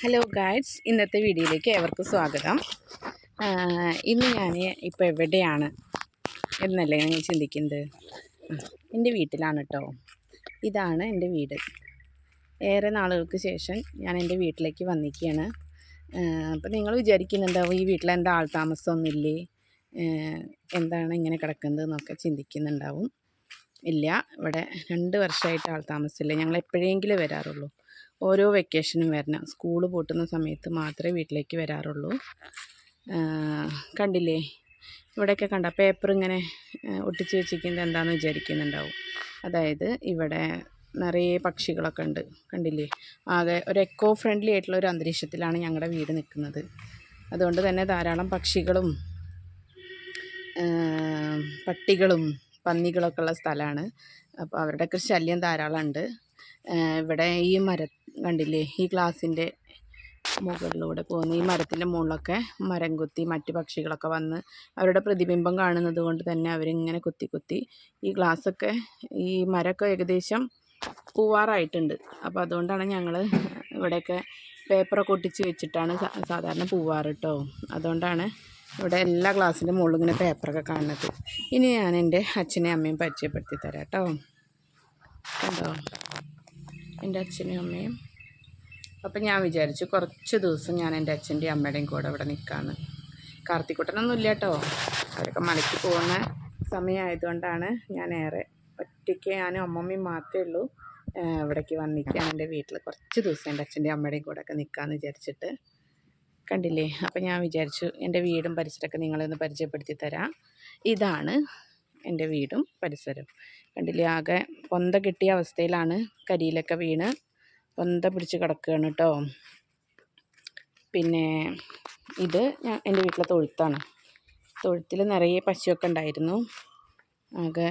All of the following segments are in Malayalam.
ഹലോ ഗൈഡ്സ് ഇന്നത്തെ വീഡിയോയിലേക്ക് ഏവർക്കും സ്വാഗതം. ഇന്ന് ഞാൻ ഇപ്പോൾ എവിടെയാണ് എന്നല്ലേ നിങ്ങൾ ചിന്തിക്കുന്നത്? എന്റെ വീട്ടിലാണ് കേട്ടോ ഇതാണ് എന്റെ വീട്. ഏറെ നാളുകൾക്ക് ശേഷം ഞാൻ എന്റെ വീട്ടിലേക്ക് വന്നിരിക്കുകയാണ്. അപ്പോൾ നിങ്ങൾ വിചാരിക്കുന്നുണ്ടാവും ഈ വീട്ടിലെന്താ ആൾ താമസമൊന്നുമില്ലേ? എന്താണ് ഇങ്ങനെ കിടക്കുന്നത് എന്നൊക്കെ ചിന്തിക്കുന്നുണ്ടാവും. ഇല്ല. ഇവിടെ രണ്ട് വർഷമായിട്ട് ആൾ താമസമില്ല ഞങ്ങൾ എപ്പോഴെങ്കിലും വരാറുള്ളൂ. ഓരോ വെക്കേഷനും വരണം. സ്കൂൾ പൂട്ടുന്ന സമയത്ത് മാത്രമേ വീട്ടിലേക്ക് വരാറുള്ളൂ. കണ്ടില്ലേ? ഇവിടെയൊക്കെ കണ്ട പേപ്പർ ഇങ്ങനെ ഒട്ടിച്ച് വെച്ചിരിക്കുന്നത് എന്താണെന്ന് വിചാരിക്കുന്നുണ്ടാവും. അതായത് ഇവിടെ നിറയെ പക്ഷികളൊക്കെ ഉണ്ട്. കണ്ടില്ലേ? ആകെ ഒരു എക്കോ ഫ്രണ്ട്ലി ആയിട്ടുള്ള ഒരു അന്തരീക്ഷത്തിലാണ് ഞങ്ങളുടെ വീട് നിൽക്കുന്നത്. അതുകൊണ്ട് തന്നെ ധാരാളം പക്ഷികളും പട്ടികളും പന്നികളൊക്കെ ഉള്ള സ്ഥലമാണ് അപ്പോൾ അവരുടെയൊക്കെ ശല്യം ധാരാളം ഉണ്ട് ഇവിടെ ഈ മര കണ്ടില്ലേ? ഈ ഗ്ലാസിന്റെ മുകളിലൂടെ പോകുന്ന ഈ മരത്തിന്റെ മുകളിലൊക്കെ മരം കുത്തി മറ്റ് പക്ഷികളൊക്കെ വന്ന് അവരുടെ പ്രതിബിംബം കാണുന്നത് കൊണ്ട് തന്നെ അവരിങ്ങനെ കുത്തി കുത്തി ഈ ഗ്ലാസ്സൊക്കെ ഈ മരമൊക്കെ ഏകദേശം പൂവാറായിട്ടുണ്ട്. അപ്പോൾ അതുകൊണ്ടാണ് ഞങ്ങൾ ഇവിടെയൊക്കെ പേപ്പറൊക്കെ ഒട്ടിച്ച് വെച്ചിട്ടാണ് സാധാരണ പൂവാറ് കേട്ടോ അതുകൊണ്ടാണ് ഇവിടെ എല്ലാ ഗ്ലാസ്സിന്റെ മുകളിൽ ഇങ്ങനെ പേപ്പറൊക്കെ കാണുന്നത്. ഇനി ഞാൻ എന്റെ അച്ഛനെയും അമ്മയും പരിചയപ്പെടുത്തി തരാം കേട്ടോ. കണ്ടോ? എന്റെ അച്ഛനെയും അമ്മയും അപ്പം ഞാൻ വിചാരിച്ചു കുറച്ച് ദിവസം ഞാൻ എന്റെ അച്ഛന്റെയും അമ്മയുടെയും കൂടെ ഇവിടെ നിൽക്കാമെന്ന്. കാർത്തിക്കുട്ടനൊന്നും ഇല്ല കേട്ടോ. അവരൊക്കെ മലയ്ക്ക് പോകുന്ന സമയമായതുകൊണ്ടാണ് ഞാൻ ഏറെ ഒറ്റയ്ക്ക് ഞാനും അമ്മമ്മയും മാത്രമേ ഉള്ളൂ ഇവിടേക്ക് വന്നിരിക്കുകയാണ്. എന്റെ വീട്ടിൽ കുറച്ച് ദിവസം എന്റെ അച്ഛന്റെയും അമ്മയുടെയും കൂടെ ഒക്കെ നിൽക്കാമെന്ന് വിചാരിച്ചിട്ട് കണ്ടില്ലേ? അപ്പം ഞാൻ വിചാരിച്ചു എന്റെ വീടും പരിസരമൊക്കെ നിങ്ങളൊന്ന് പരിചയപ്പെടുത്തി തരാം ഇതാണ് എന്റെ വീടും പരിസരവും. കണ്ടില്ലേ? ആകെ പൊന്ത കിട്ടിയ അവസ്ഥയിലാണ് കരിയിലൊക്കെ വീണ് പൊന്ത പിടിച്ച് കിടക്കുകയാണ് കേട്ടോ പിന്നെ ഇത് ഞാൻ എന്റെ വീട്ടിലെ തൊഴുത്താണ്. തൊഴുത്തിൽ നിറയെ പശുവൊക്കെ ഉണ്ടായിരുന്നു. ആകെ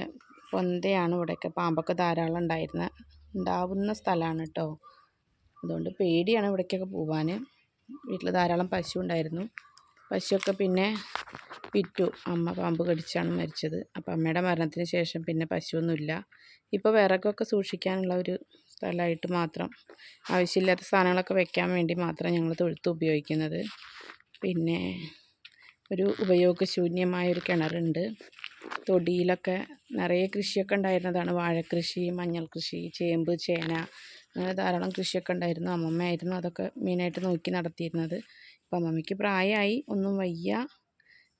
പൊന്തയാണ് ഇവിടെയൊക്കെ. പാമ്പൊക്കെ ധാരാളം ഉണ്ടായിരുന്ന ഉണ്ടാവുന്ന സ്ഥലമാണ് കേട്ടോ അതുകൊണ്ട് പേടിയാണ് ഇവിടേക്കൊക്കെ പോവാൻ വീട്ടിൽ ധാരാളം പശു ഉണ്ടായിരുന്നു. പശുവൊക്കെ പിന്നെ വിറ്റു. അമ്മ പാമ്പ് കടിച്ചാണ് മരിച്ചത്. അപ്പം അമ്മയുടെ മരണത്തിന് ശേഷം പിന്നെ പശുവൊന്നുമില്ല. ഇപ്പോൾ വിറകൊക്കെ സൂക്ഷിക്കാനുള്ള ഒരു സ്ഥലമായിട്ട് മാത്രം ആവശ്യമില്ലാത്ത സാധനങ്ങളൊക്കെ വെക്കാൻ വേണ്ടി മാത്രം ഞങ്ങൾ തൊഴുത്ത് ഉപയോഗിക്കുന്നത്. പിന്നെ ഒരു ഉപയോഗശൂന്യമായ ഒരു കിണറുണ്ട്. തൊടിയിലൊക്കെ നിറയെ കൃഷിയൊക്കെ ഉണ്ടായിരുന്നതാണ്. വാഴക്കൃഷി മഞ്ഞൾ കൃഷി ചേമ്പ് ചേന അങ്ങനെ ധാരാളം കൃഷിയൊക്കെ ഉണ്ടായിരുന്നു. അമ്മമ്മയായിരുന്നു അതൊക്കെ മെയിനായിട്ട് നോക്കി നടത്തിയിരുന്നത്. ഇപ്പം അമ്മമ്മയ്ക്ക് പ്രായമായി. ഒന്നും വയ്യ.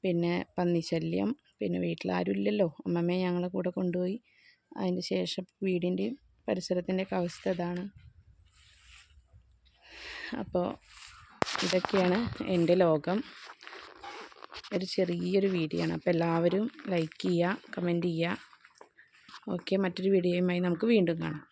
പിന്നെ പന്നിശല്യം. പിന്നെ വീട്ടിലാരും ഇല്ലല്ലോ. അമ്മമ്മയെ ഞങ്ങളെ കൂടെ കൊണ്ടുപോയി. അതിന് ശേഷം വീടിന്റെയും പരിസരത്തിന്റെയൊക്കെ അവസ്ഥ ഇതാണ് അപ്പോൾ ഇതൊക്കെയാണ് എന്റെ ലോകം. ഒരു ചെറിയൊരു വീഡിയോ ആണ്. അപ്പോൾ എല്ലാവരും ലൈക്ക് ചെയ്യുക കമന്റ് ചെയ്യുക. ഓക്കെ. മറ്റൊരു വീഡിയോയുമായി നമുക്ക് വീണ്ടും കാണാം.